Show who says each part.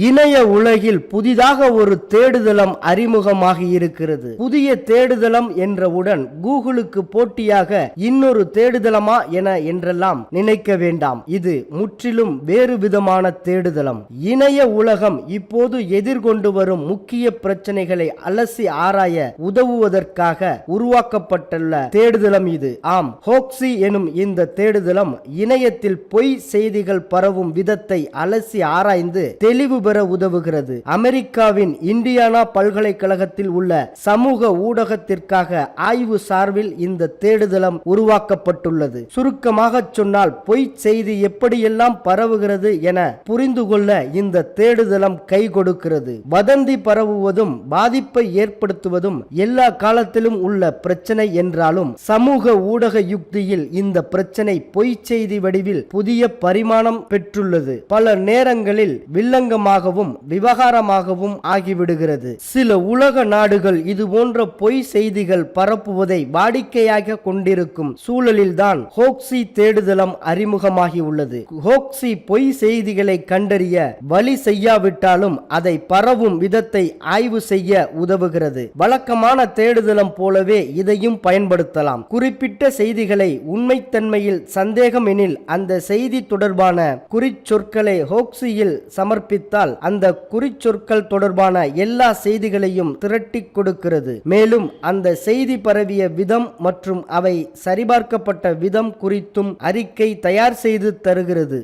Speaker 1: இணைய உலகில் புதிதாக ஒரு தேடுதளம் அறிமுகமாகி இருக்கிறது. புதிய தேடுதளம் என்றவுடன் கூகுளுக்கு போட்டியாக இன்னொரு தேடுதளமா என என்றெல்லாம் நினைக்க வேண்டாம். இது முற்றிலும் வேறு விதமான தேடுதளம் இணைய உலகம் இப்போது எதிர்கொண்டு வரும் முக்கிய பிரச்சனைகளை அலசி ஆராய உதவுவதற்காக உருவாக்கப்பட்டுள்ள தேடுதளம் இது. ஆம் ஹோக்ஸி எனும் இந்த தேடுதளம் இணையத்தில் பொய் செய்திகள் பரவும் விதத்தை அலசி ஆராய்ந்து தெளிவு பெற உதவுகிறது. அமெரிக்காவின் இந்தியானா பல்கலைக்கழகத்தில் உள்ள சமூக ஊடகத்திற்காக ஆய்வு சார்பில் இந்த தேடுதளம் உருவாக்கப்பட்டுள்ளது. சுருக்கமாக சொன்னால் பொய் செய்தி எப்படியெல்லாம் பரவுகிறது என புரிந்து கொள்ள இந்த தேடுதளம் கை கொடுக்கிறது. வதந்தி பரவுவதும் பாதிப்பை ஏற்படுத்துவதும் எல்லா காலத்திலும் உள்ள பிரச்சனை என்றாலும் சமூக ஊடக யுக்தியில் இந்த பிரச்சனை பொய் செய்தி வடிவில் புதிய பரிமாணம் பெற்றுள்ளது. பல நேரங்களில் வில்லங்கமாக வில்லங்கமாகவும் விவகாரமாகவும் ஆகிவிடுகிறது. சில உலக நாடுகள் இது போன்ற பொய் செய்திகள் பரப்புவதை வாடிக்கையாக கொண்டிருக்கும் சூழலில்தான் ஹோக்ஸி தேடுதலம் அறிமுகமாகி உள்ளது. ஹோக்ஸி பொய் செய்திகளை கண்டறிய வழி செய்யாவிட்டாலும் அதை பரவும் விதத்தை ஆய்வு செய்ய உதவுகிறது. வழக்கமான தேடுதலம் போலவே இதையும் பயன்படுத்தலாம். குறிப்பிட்ட செய்திகளை உண்மைத்தன்மையில் சந்தேகம் எனில் அந்த செய்தி தொடர்பான குறிச்சொற்களை ஹோக்ஸியில் சமர்ப்பித்தால் அந்த குறிச்சொற்கள் தொடர்பான எல்லா செய்திகளையும் திரட்டிக் கொடுக்கிறது. மேலும் அந்த செய்தி பரவிய விதம் மற்றும் அவை சரிபார்க்கப்பட்ட விதம் குறித்தும் அறிக்கை தயார் செய்து தருகிறது.